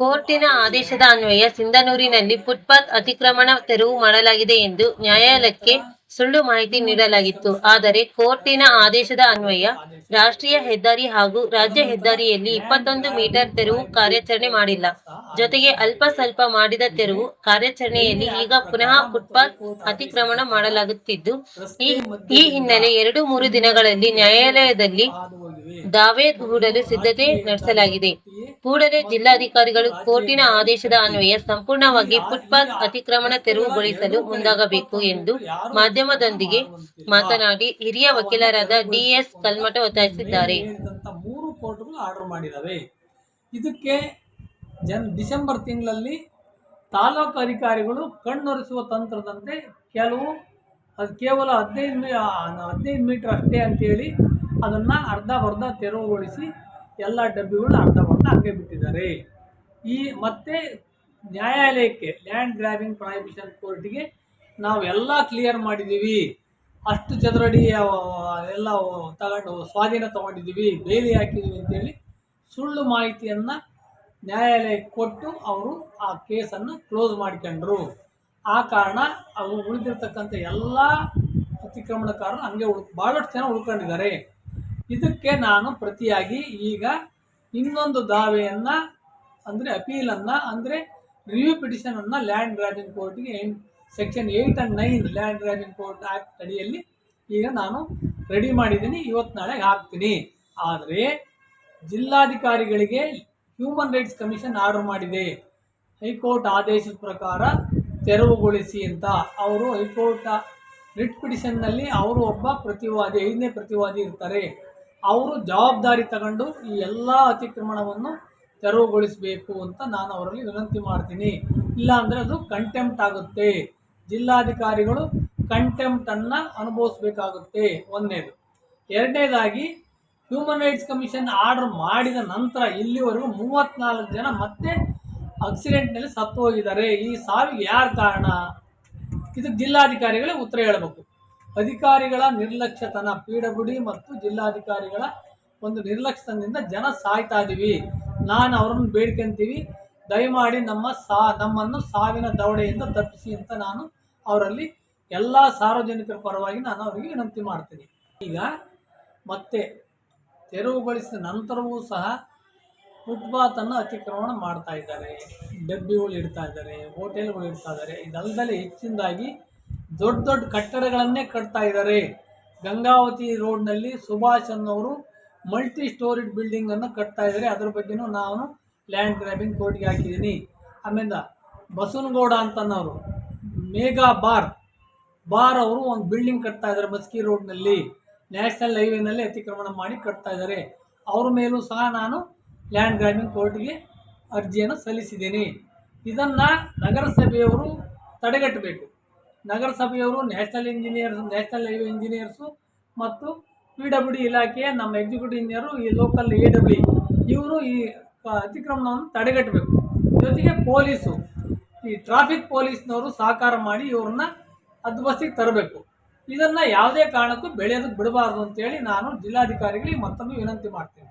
ಕೋರ್ಟಿನ ಆದೇಶದ ಅನ್ವಯ ಸಿಂಧನೂರಿನಲ್ಲಿ ಫುಟ್ಪಾತ್ ಅತಿಕ್ರಮಣ ತೆರವು ಮಾಡಲಾಗಿದೆ ಎಂದು ನ್ಯಾಯಾಲಯಕ್ಕೆ ಸುಳ್ಳು ಮಾಹಿತಿ ನೀಡಲಾಗಿತ್ತು. ಆದರೆ ಕೋರ್ಟಿನ ಆದೇಶದ ಅನ್ವಯ ರಾಷ್ಟ್ರೀಯ ಹೆದ್ದಾರಿ ಹಾಗೂ ರಾಜ್ಯ ಹೆದ್ದಾರಿಯಲ್ಲಿ ಇಪ್ಪತ್ತೊಂದು ಮೀಟರ್ ತೆರವು ಕಾರ್ಯಾಚರಣೆ ಮಾಡಿಲ್ಲ. ಜೊತೆಗೆ ಅಲ್ಪ ಸ್ವಲ್ಪ ಮಾಡಿದ ತೆರವು ಕಾರ್ಯಾಚರಣೆಯಲ್ಲಿ ಈಗ ಪುನಃ ಫುಟ್ಪಾತ್ ಅತಿಕ್ರಮಣ ಮಾಡಲಾಗುತ್ತಿದ್ದು, ಈ ಹಿನ್ನೆಲೆ ಎರಡು ಮೂರು ದಿನಗಳಲ್ಲಿ ನ್ಯಾಯಾಲಯದಲ್ಲಿ ದಾವೆ ಹೂಡಲು ಸಿದ್ಧತೆ ನಡೆಸಲಾಗಿದೆ. ಕೂಡಲೇ ಜಿಲ್ಲಾಧಿಕಾರಿಗಳು ಕೋರ್ಟಿನ ಆದೇಶದ ಅನ್ವಯ ಸಂಪೂರ್ಣವಾಗಿ ಫುಟ್ಪಾತ್ ಅತಿಕ್ರಮಣ ತೆರವುಗೊಳಿಸಲು ಮುಂದಾಗಬೇಕು ಎಂದು ಮಾಧ್ಯಮದೊಂದಿಗೆ ಮಾತನಾಡಿ ಹಿರಿಯ ವಕೀಲರಾದ ಡಿಎಸ್ ಕಲ್ಮಠ ಒತ್ತಾಯಿಸಿದ್ದಾರೆ. ಇದಕ್ಕೆ ಜನ್, ಡಿಸೆಂಬರ್ ತಿಂಗಳಲ್ಲಿ ತಾಲೂಕು ಅಧಿಕಾರಿಗಳು ಕಣ್ಣೊರೆಸುವ ತಂತ್ರದಂತೆ ಕೆಲವು, ಅದು ಕೇವಲ ಹದಿನೈದು ಹದಿನೈದು ಮೀಟ್ರ್ ಅಷ್ಟೇ ಅಂತೇಳಿ ಅದನ್ನು ಅರ್ಧ ಬರ್ಧ ತೆರವುಗೊಳಿಸಿ ಎಲ್ಲ ಡಬ್ಬಿಗಳೂ ಅರ್ಧ ಬರ್ಧ ಹಂಗೆ ಬಿಟ್ಟಿದ್ದಾರೆ. ಈ ಮತ್ತೆ ನ್ಯಾಯಾಲಯಕ್ಕೆ ಲ್ಯಾಂಡ್ ಗ್ರ್ಯಾಬಿಂಗ್ ಪ್ರಾಹಿಬಿಷನ್ ಕೋರ್ಟಿಗೆ ನಾವು ಎಲ್ಲ ಕ್ಲಿಯರ್ ಮಾಡಿದ್ದೀವಿ. ಅಷ್ಟು ಚದರಡಿ ಎಲ್ಲ ತಗೊಂಡು ಸ್ವಾಧೀನ ತಗೊಂಡಿದ್ದೀವಿ. ಬೇಲಿ ಹಾಕಿದ್ದೀವಿ ಅಂತೇಳಿ ಸುಳ್ಳು ಮಾಹಿತಿಯನ್ನು ನ್ಯಾಯಾಲಯಕ್ಕೆ ಕೊಟ್ಟು ಅವರು ಆ ಕೇಸನ್ನು ಕ್ಲೋಸ್ ಮಾಡಿಕೊಂಡ್ರು. ಆ ಕಾರಣ ಅವರು ಉಳಿದಿರ್ತಕ್ಕಂಥ ಎಲ್ಲ ಅತಿಕ್ರಮಣಕಾರರು ಹಂಗೆ ಉಳ್ ಭಾಳಷ್ಟು ಜನ ಉಳ್ಕೊಂಡಿದ್ದಾರೆ. ಇದಕ್ಕೆ ನಾನು ಪ್ರತಿಯಾಗಿ ಈಗ ಇನ್ನೊಂದು ದಾವೆಯನ್ನು, ಅಂದರೆ ಅಪೀಲನ್ನು, ಅಂದರೆ ರಿವ್ಯೂ ಪಿಟಿಷನನ್ನು ಲ್ಯಾಂಡ್ ಗ್ರ್ಯಾಬಿಂಗ್ ಕೋರ್ಟ್ಗೆ section eight and nine land grabbing court act ಅಡಿಯಲ್ಲಿ ಈಗ ನಾನು ರೆಡಿ ಮಾಡಿದ್ದೀನಿ. ಇವತ್ತು ನಾಳೆ ಹಾಕ್ತೀನಿ. ಆದರೆ ಜಿಲ್ಲಾಧಿಕಾರಿಗಳಿಗೆ ಹ್ಯೂಮನ್ ರೈಟ್ಸ್ ಕಮಿಷನ್ ಆರ್ಡರ್ ಮಾಡಿದೆ. ಹೈಕೋರ್ಟ್ ಆದೇಶದ ಪ್ರಕಾರ ತೆರವುಗೊಳಿಸಿ ಅಂತ. ಅವರು ಹೈಕೋರ್ಟ್ ರಿಟ್ ಪಿಟಿಷನ್ನಲ್ಲಿ ಅವರು ಒಬ್ಬ ಪ್ರತಿವಾದಿ, ಐದನೇ ಪ್ರತಿವಾದಿ ಇರ್ತಾರೆ. ಅವರು ಜವಾಬ್ದಾರಿ ತಗೊಂಡು ಈ ಎಲ್ಲ ಅತಿಕ್ರಮಣವನ್ನು ತೆರವುಗೊಳಿಸಬೇಕು ಅಂತ ನಾನು ಅವರಲ್ಲಿ ವಿನಂತಿ ಮಾಡ್ತೀನಿ. ಇಲ್ಲಾಂದರೆ ಅದು ಕಂಟೆಂಪ್ಟ್ ಆಗುತ್ತೆ. ಜಿಲ್ಲಾಧಿಕಾರಿಗಳು ಕಂಟೆಂಪ್ಟನ್ನು ಅನುಭವಿಸಬೇಕಾಗುತ್ತೆ. ಒಂದನೇದು ಎರಡನೇದಾಗಿ ಹ್ಯೂಮನ್ ರೈಟ್ಸ್ ಕಮಿಷನ್ ಆರ್ಡರ್ ಮಾಡಿದ ನಂತರ ಇಲ್ಲಿವರೆಗೂ ಮೂವತ್ತ್ನಾಲ್ಕು ಜನ ಮತ್ತೆ ಆಕ್ಸಿಡೆಂಟ್ನಲ್ಲಿ ಸತ್ತು ಹೋಗಿದ್ದಾರೆ ಈ ಸಾವಿಗೆ ಯಾರು ಕಾರಣ? ಇದಕ್ಕೆ ಜಿಲ್ಲಾಧಿಕಾರಿಗಳೇ ಉತ್ತರ ಹೇಳಬೇಕು. ಅಧಿಕಾರಿಗಳ ನಿರ್ಲಕ್ಷ್ಯತನ ಪಿ ಮತ್ತು ಜಿಲ್ಲಾಧಿಕಾರಿಗಳ ಒಂದು ನಿರ್ಲಕ್ಷ್ಯತನದಿಂದ ಜನ ಸಾಯ್ತಾ ಇದ್ದೀವಿ ನಾನು ಅವರನ್ನು ಬೇಡ್ಕೊಂತೀವಿ. ದಯಮಾಡಿ ನಮ್ಮ ಸಾ, ನಮ್ಮನ್ನು ಸಾವಿನ ದವಡೆಯಿಂದ ತಪ್ಪಿಸಿ ಅಂತ ನಾನು ಅವರಲ್ಲಿ ಎಲ್ಲ ಸಾರ್ವಜನಿಕರ ಪರವಾಗಿ ನಾನು ಅವರಿಗೆ ವಿನಂತಿ ಮಾಡ್ತೀನಿ. ಈಗ ಮತ್ತೆ ತೆರವುಗೊಳಿಸಿದ ನಂತರವೂ ಸಹ ಫುಟ್ಪಾತನ್ನು ಅತಿಕ್ರಮಣ ಮಾಡ್ತಾ ಇದ್ದಾರೆ. ಡಬ್ಬಿಗಳು ಇಡ್ತಾ ಇದ್ದಾರೆ, ಹೋಟೆಲ್ಗಳು ಇಡ್ತಾ ಇದ್ದಾರೆ. ಇದಲ್ಲದೆ ಹೆಚ್ಚಿನದಾಗಿ ದೊಡ್ಡ ದೊಡ್ಡ ಕಟ್ಟಡಗಳನ್ನೇ ಕಟ್ತಾ ಇದ್ದಾರೆ ಗಂಗಾವತಿ ರೋಡ್ನಲ್ಲಿ ಸುಭಾಷ್ ಅನ್ನೋರು ಮಲ್ಟಿ ಸ್ಟೋರಿಡ್ ಬಿಲ್ಡಿಂಗನ್ನು ಕಟ್ತಾ ಇದ್ದಾರೆ ಅದ್ರ ಬಗ್ಗೆನೂ ನಾನು ಲ್ಯಾಂಡ್ ಗ್ರ್ಯಾಬಿಂಗ್ ಕೋರ್ಟ್ಗೆ ಹಾಕಿದ್ದೀನಿ. ಆಮೇಲೆ ಬಸವನಗೌಡ ಅಂತನವರು ಮೇಘಾ ಬಾರ್ ಬಾರ್ ಅವರು ಒಂದು ಬಿಲ್ಡಿಂಗ್ ಕಟ್ತಾ ಇದ್ದಾರೆ ಮಸ್ಕಿ ರೋಡ್ನಲ್ಲಿ ನ್ಯಾಷನಲ್ ಹೈವೇನಲ್ಲಿ ಅತಿಕ್ರಮಣ ಮಾಡಿ ಕಟ್ತಾ ಇದ್ದಾರೆ ಅವ್ರ ಮೇಲೂ ಸಹ ನಾನು ಲ್ಯಾಂಡ್ ಗ್ರ್ಯಾಬಿಂಗ್ ಕೋರ್ಟ್ಗೆ ಅರ್ಜಿಯನ್ನು ಸಲ್ಲಿಸಿದ್ದೀನಿ. ಇದನ್ನು ನಗರಸಭೆಯವರು ತಡೆಗಟ್ಟಬೇಕು. ನಗರಸಭೆಯವರು, national engineers, national highway engineers ಮತ್ತು ಪಿ ಡಬ್ಲ್ಯೂ ಡಿ ಇಲಾಖೆಯ ನಮ್ಮ ಎಕ್ಸಿಕ್ಯೂಟಿವ್ ಇಂಜಿನಿಯರು, ಈ ಲೋಕಲ್ ಎ ಡಬ್ಲ್ಯೂ ಇವರು ಈ ಅತಿಕ್ರಮಣವನ್ನು ತಡೆಗಟ್ಟಬೇಕು. ಜೊತೆಗೆ ಪೊಲೀಸು, ಈ ಟ್ರಾಫಿಕ್ ಪೊಲೀಸ್ನವರು ಸಹಕಾರ ಮಾಡಿ ಇವ್ರನ್ನ ಹದ್ಬಸ್ತಿಗೆ ತರಬೇಕು. ಇದನ್ನು ಯಾವುದೇ ಕಾರಣಕ್ಕೂ ಬೆಳೆಯೋದಕ್ಕೆ ಬಿಡಬಾರ್ದು ಅಂತೇಳಿ ನಾನು ಜಿಲ್ಲಾಧಿಕಾರಿಗಳಿಗೆ ಮತ್ತೊಮ್ಮೆ ವಿನಂತಿ ಮಾಡ್ತೀನಿ.